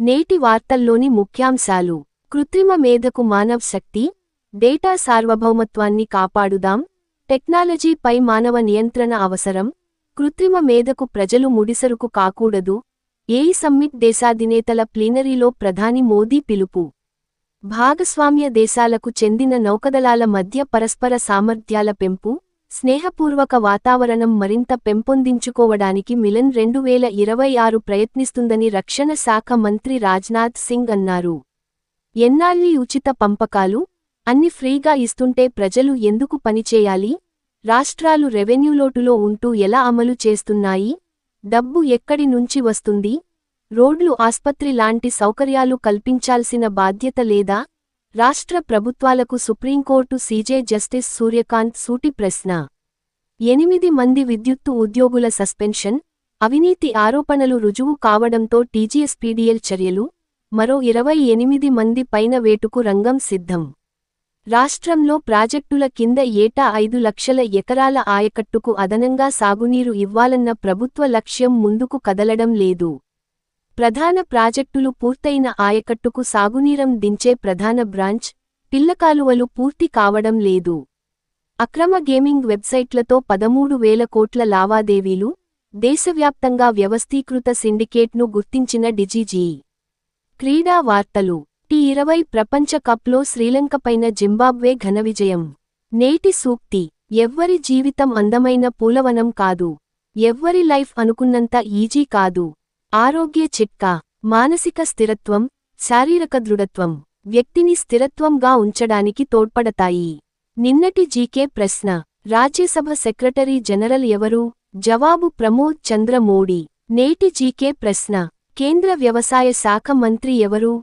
నేటి వార్తల్లోని ముఖ్యాంశాలు. కృత్రిమ మేధకు మానవ్ శక్తి డేటా సార్వభౌమత్వాన్ని కాపాడుదాం టెక్నాలజీపై మానవ నియంత్రణ అవసరం కృత్రిమ మేధకు ప్రజలు ముడిసరుకు కాకూడదు ఏఈ సమ్మిట్ దేశాధినేతల ప్లీనరీలో ప్రధాని మోదీ పిలుపు. భాగస్వామ్య దేశాలకు చెందిన నౌకదళాల మధ్య పరస్పర సామర్థ్యాల పెంపు స్నేహపూర్వక వాతావరణం మరింత పెంపొందించుకోవడానికి మిలన్ రెండు వేల ఇరవై ఆరు ప్రయత్నిస్తుందని రక్షణ శాఖ మంత్రి రాజ్నాథ్ సింగ్ అన్నారు. ఎన్నాళ్ళీ ఉచిత పంపకాలు అన్ని ఫ్రీగా ఇస్తుంటే ప్రజలు ఎందుకు పనిచేయాలి రాష్ట్రాలు రెవెన్యూలోటులో ఉంటూ ఎలా అమలు చేస్తున్నాయి? డబ్బు ఎక్కడి నుంచి వస్తుంది? రోడ్లు ఆస్పత్రి లాంటి సౌకర్యాలు కల్పించాల్సిన బాధ్యత లేదా? రాష్ట్ర ప్రభుత్వాలకు సుప్రీంకోర్టు సీజే జస్టిస్ సూర్యకాంత్ సూటి ప్రశ్న. ఎనిమిది మంది విద్యుత్తు ఉద్యోగుల సస్పెన్షన్ అవినీతి ఆరోపణలు రుజువు కావడంతో టీజీఎస్పీడీఎల్ చర్యలు మరో ఇరవై ఎనిమిది మంది పైన వేటుకు రంగం సిద్ధం. రాష్ట్రంలో ప్రాజెక్టుల కింద ఏటా ఐదు లక్షల ఎకరాల ఆయకట్టుకు అదనంగా సాగునీరు ఇవ్వాలన్న ప్రభుత్వ లక్ష్యం ముందుకు కదలడం లేదు. ప్రధాన ప్రాజెక్టులు పూర్తయిన ఆయకట్టుకు సాగునీరం దించే ప్రధాన బ్రాంచ్ పిల్లకాలువలు పూర్తి కావడం లేదు. అక్రమ గేమింగ్ వెబ్సైట్లతో పదమూడు వేల కోట్ల లావాదేవీలు దేశవ్యాప్తంగా వ్యవస్థీకృత సిండికేట్ను గుర్తించిన డిజీజీ. క్రీడా వార్తలు. టీ ఇరవై ప్రపంచ కప్లో శ్రీలంకపైన జింబాబ్వే ఘన విజయం. నేటి సూక్తి. ఎవ్వరి జీవితం అందమైన పూలవనం కాదు. ఎవ్వరి లైఫ్ అనుకున్నంత ఈజీ కాదు. ఆరోగ్య చిట్కా. మానసిక స్థిరత్వం శారీరక దృఢత్వం. వ్యక్తిని స్థిరత్వంగా ఉంచడానికి తోడ్పడతాయి. నిన్నటి జీకే ప్రశ్న. రాజ్యసభ సెక్రటరీ జనరల్ ఎవరు? జవాబు ప్రమోద్ చంద్ర మోడీ. నేటి జీకే ప్రశ్న. కేంద్ర వ్యవసాయ శాఖ మంత్రి ఎవరు?